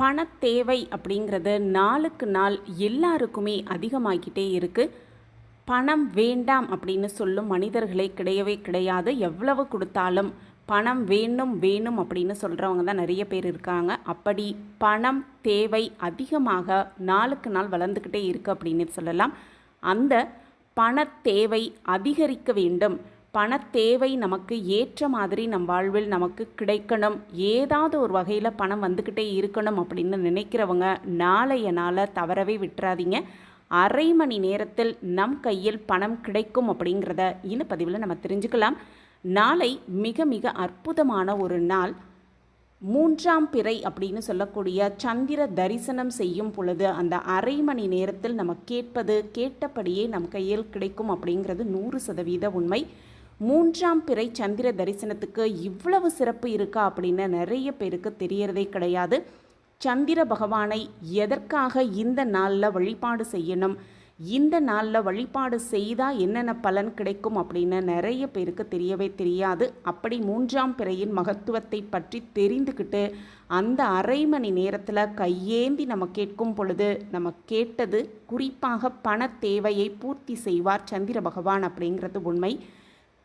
பணத்தேவை அப்படிங்கிறது நாளுக்கு நாள் எல்லாருக்குமே அதிகமாகிக்கிட்டே இருக்குது பணம் வேண்டாம் அப்படின்னு சொல்லும் மனிதர்களே கிடையவே கிடையாது. எவ்வளவு கொடுத்தாலும் பணம் வேணும் வேணும் அப்படின்னு சொல்கிறவங்க தான் நிறைய பேர் இருக்காங்க. அப்படி பணம் தேவை அதிகமாக நாளுக்கு நாள் வளர்ந்துக்கிட்டே இருக்குது அப்படின்னு சொல்லலாம். அந்த பண தேவை அதிகரிக்க வேண்டும். பணத்தேவை தேவை நமக்கு ஏற்ற மாதிரி நம் வாழ்வில் நமக்கு கிடைக்கணும். ஏதாவது ஒரு வகையில் பணம் வந்துக்கிட்டே இருக்கணும் அப்படின்னு நினைக்கிறவங்க நாளைய நாளை தவறவே விட்டுறாதீங்க. அரை மணி நேரத்தில் நம் கையில் பணம் கிடைக்கும் அப்படிங்கிறத இந்த பதிவில் நம்ம தெரிஞ்சுக்கலாம். நாளை மிக மிக அற்புதமான ஒரு நாள். மூன்றாம் பிறை அப்படின்னு சொல்லக்கூடிய சந்திர தரிசனம் செய்யும் பொழுது அந்த அரை மணி நேரத்தில் நம்ம கேட்பது கேட்டபடியே நம் கையில் கிடைக்கும் அப்படிங்கிறது நூறு சதவீத உண்மை. மூன்றாம் பிறை சந்திர தரிசனத்துக்கு இவ்வளவு சிறப்பு இருக்கா அப்படின்னு நிறைய பேருக்கு தெரியறதே கிடையாது. சந்திர பகவானை எதற்காக இந்த நாளில் வழிபாடு செய்யணும்? இந்த நாளில் வழிபாடு செய்தால் என்னென்ன பலன் கிடைக்கும் அப்படின்னு நிறைய பேருக்கு தெரியவே தெரியாது. அப்படி மூன்றாம் பிறையின் மகத்துவத்தை பற்றி தெரிந்துக்கிட்டு அந்த அரை மணி நேரத்தில் கையேந்தி நம்ம கேட்கும் பொழுது நம்ம கேட்டது குறிப்பாக பண தேவையை பூர்த்தி செய்வார் சந்திர பகவான் அப்படிங்கிறது உண்மை.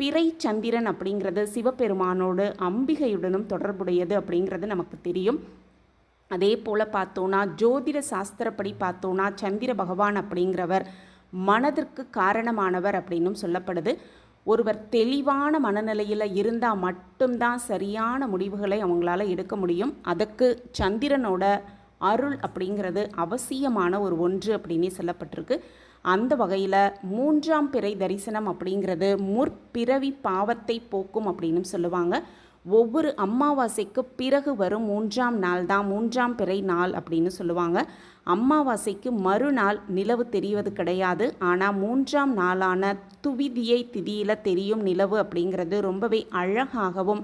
பிறை சந்திரன் அப்படிங்கிறது சிவபெருமானோடு அம்பிகையுடனும் தொடர்புடையது அப்படிங்கிறது நமக்கு தெரியும். அதே போல் பார்த்தோன்னா ஜோதிட சாஸ்திரப்படி பார்த்தோன்னா சந்திர பகவான் அப்படிங்கிறவர் மனதிற்கு காரணமானவர் அப்படின்னும் சொல்லப்படுது. ஒருவர் தெளிவான மனநிலையில் இருந்தால் மட்டும்தான் சரியான முடிவுகளை அவங்களால எடுக்க முடியும். அதுக்கு சந்திரனோட அருள் அப்படிங்கிறது அவசியமான ஒரு ஒன்று அப்படின்னே சொல்லப்பட்டிருக்கு. அந்த வகையில் மூன்றாம் பிறை தரிசனம் அப்படிங்கிறது முற்பிறவி பாவத்தை போக்கும் அப்படின்னு சொல்லுவாங்க. ஒவ்வொரு அம்மாவாசைக்கு பிறகு வரும் மூன்றாம் நாள் தான் மூன்றாம் பிறை நாள் அப்படின்னு சொல்லுவாங்க. அமாவாசைக்கு மறுநாள் நிலவு தெரிவது கிடையாது. ஆனால் மூன்றாம் நாளான துவிதியை திதியில் தெரியும் நிலவு அப்படிங்கிறது ரொம்பவே அழகாகவும்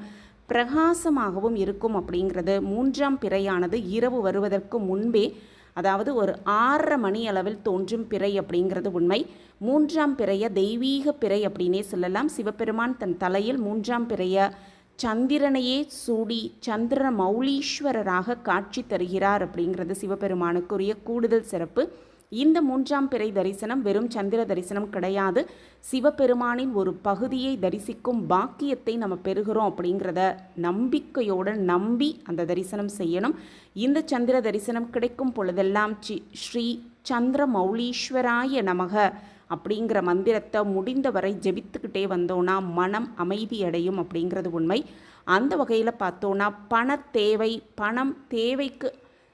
பிரகாசமாகவும் இருக்கும் அப்படிங்கிறது மூன்றாம் பிறையானது இரவு வருவதற்கு முன்பே அதாவது ஒரு ஆறரை மணி அளவில் தோன்றும் பிறை அப்படிங்கிறது உண்மை. மூன்றாம் பிறைய தெய்வீக பிறை அப்படின்னே சொல்லலாம். சிவபெருமான் தன் தலையில் மூன்றாம் பிறைய சந்திரனையே சூடி சந்திர மௌலீஸ்வரராக காட்சி தருகிறார் அப்படிங்கிறது சிவபெருமானுக்குரிய கூடுதல் சிறப்பு. இந்த மூன்றாம் பிறை தரிசனம் வெறும் சந்திர தரிசனம் கிடையாது. சிவபெருமானின் ஒரு பகுதியை தரிசிக்கும் பாக்கியத்தை நம்ம பெறுகிறோம் அப்படிங்கிறத நம்பிக்கையோடு நம்பி அந்த தரிசனம் செய்யணும். இந்த சந்திர தரிசனம் கிடைக்கும் பொழுதெல்லாம் சி ஸ்ரீ சந்திர மௌலீஸ்வராய நமக அப்படிங்கிற மந்திரத்தை முடிந்தவரை ஜெபித்துக்கிட்டே வந்தோன்னா மனம் அமைதி அடையும் அப்படிங்கிறது உண்மை. அந்த வகையில் பார்த்தோன்னா பண தேவை பணம் தேவைக்கு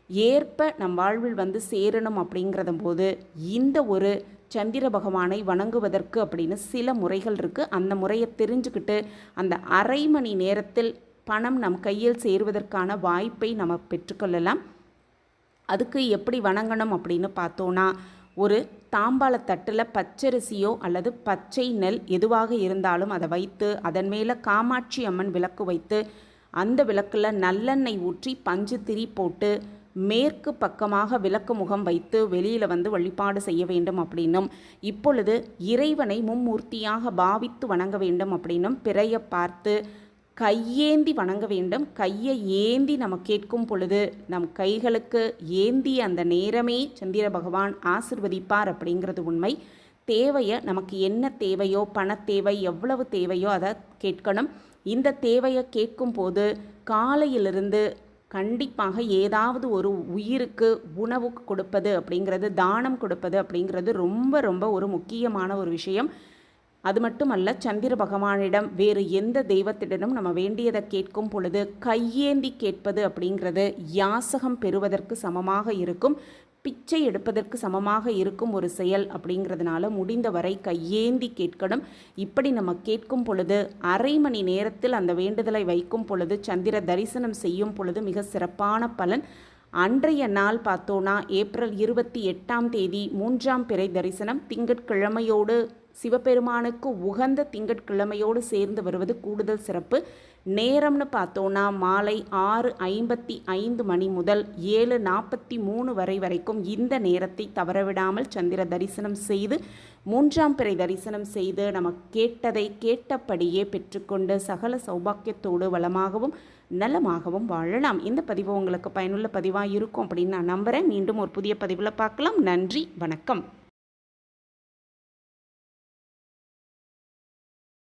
ஏற்ப நம் வாழ்வில் வந்து சேரணும் அப்படிங்கிறத போது இந்த ஒரு சந்திர பகவானை வணங்குவதற்கு அப்படின்னு சில முறைகள் இருக்குது அந்த முறையை தெரிஞ்சுக்கிட்டு அந்த அரை மணி நேரத்தில் பணம் நம் கையில் சேருவதற்கான வாய்ப்பை நம்ம பெற்றுக்கொள்ளலாம். அதுக்கு எப்படி வணங்கணும் அப்படின்னு பார்த்தோன்னா ஒரு தாம்பாள தட்டில் பச்சரிசியோ அல்லது பச்சை நெல் எதுவாக இருந்தாலும் அதை வைத்து அதன் மேலே காமாட்சி அம்மன் விளக்கு வைத்து அந்த விளக்கில் நல்லெண்ணெய் ஊற்றி பஞ்சு திரி போட்டு மேற்கு பக்கமாக விளக்கு முகம் வைத்து வெளியில் வந்து வழிபாடு செய்ய வேண்டும் அப்படின்னும் இப்பொழுது இறைவனை மும்மூர்த்தியாக பாவித்து வணங்க வேண்டும் அப்படின்னும் பிறைய பார்த்து கையேந்தி வணங்க வேண்டும். கையை ஏந்தி நம்ம கேட்கும் பொழுது நம் கைகளுக்கு ஏந்தி அந்த நேரமே சந்திர பகவான் ஆசிர்வதிப்பார் அப்படிங்கிறது உண்மை. தேவையை நமக்கு என்ன தேவையோ பண தேவை எவ்வளவு தேவையோ அதை கேட்கணும். இந்த தேவையை கேட்கும் போது காலையிலிருந்து கண்டிப்பாக ஏதாவது ஒரு உயிருக்கு உணவு கொடுப்பது அப்படிங்கிறது தானம் கொடுப்பது அப்படிங்கிறது ரொம்ப ரொம்ப ஒரு முக்கியமான ஒரு விஷயம். அது மட்டுமல்ல சந்திர பகவானிடம் வேறு எந்த தெய்வத்திடனும் நம்ம வேண்டியதை கேட்கும் பொழுது கையேந்தி கேட்பது அப்படிங்கிறது யாசகம் பெறுவதற்கு சமமாக இருக்கும். பிச்சை எடுப்பதற்கு சமமாக இருக்கும் ஒரு செயல் அப்படிங்கிறதுனால முடிந்தவரை கையேந்தி கேட்கணும். இப்படி நம்ம கேட்கும் பொழுது அரை மணி நேரத்தில் அந்த வேண்டுதலை வைக்கும் பொழுது சந்திர தரிசனம் செய்யும் பொழுது மிக சிறப்பான பலன். அன்றைய நாள் பார்த்தோன்னா ஏப்ரல் இருபத்தி எட்டாம் தேதி மூன்றாம் பிறை தரிசனம். திங்கட்கிழமையோடு சிவபெருமானுக்கு உகந்த திங்கட்கிழமையோடு சேர்ந்து வருவது கூடுதல் சிறப்பு. நேரம்னு பார்த்தோன்னா மாலை ஆறு ஐம்பத்தி ஐந்து மணி முதல் ஏழு நாற்பத்தி மூணு வரை வரைக்கும் இந்த நேரத்தை தவறவிடாமல் சந்திர தரிசனம் செய்து மூன்றாம் பிறை தரிசனம் செய்து நமக்கு கேட்டதை கேட்டபடியே பெற்றுக்கொண்டு சகல சௌபாக்கியத்தோடு வளமாகவும் நலமாகவும் வாழலாம். இந்த பதிவு உங்களுக்கு பயனுள்ள பதிவாக இருக்கும் அப்படின்னு நான் நம்புகிறேன் மீண்டும் ஒரு புதிய பதிவில் பார்க்கலாம். நன்றி. வணக்கம்.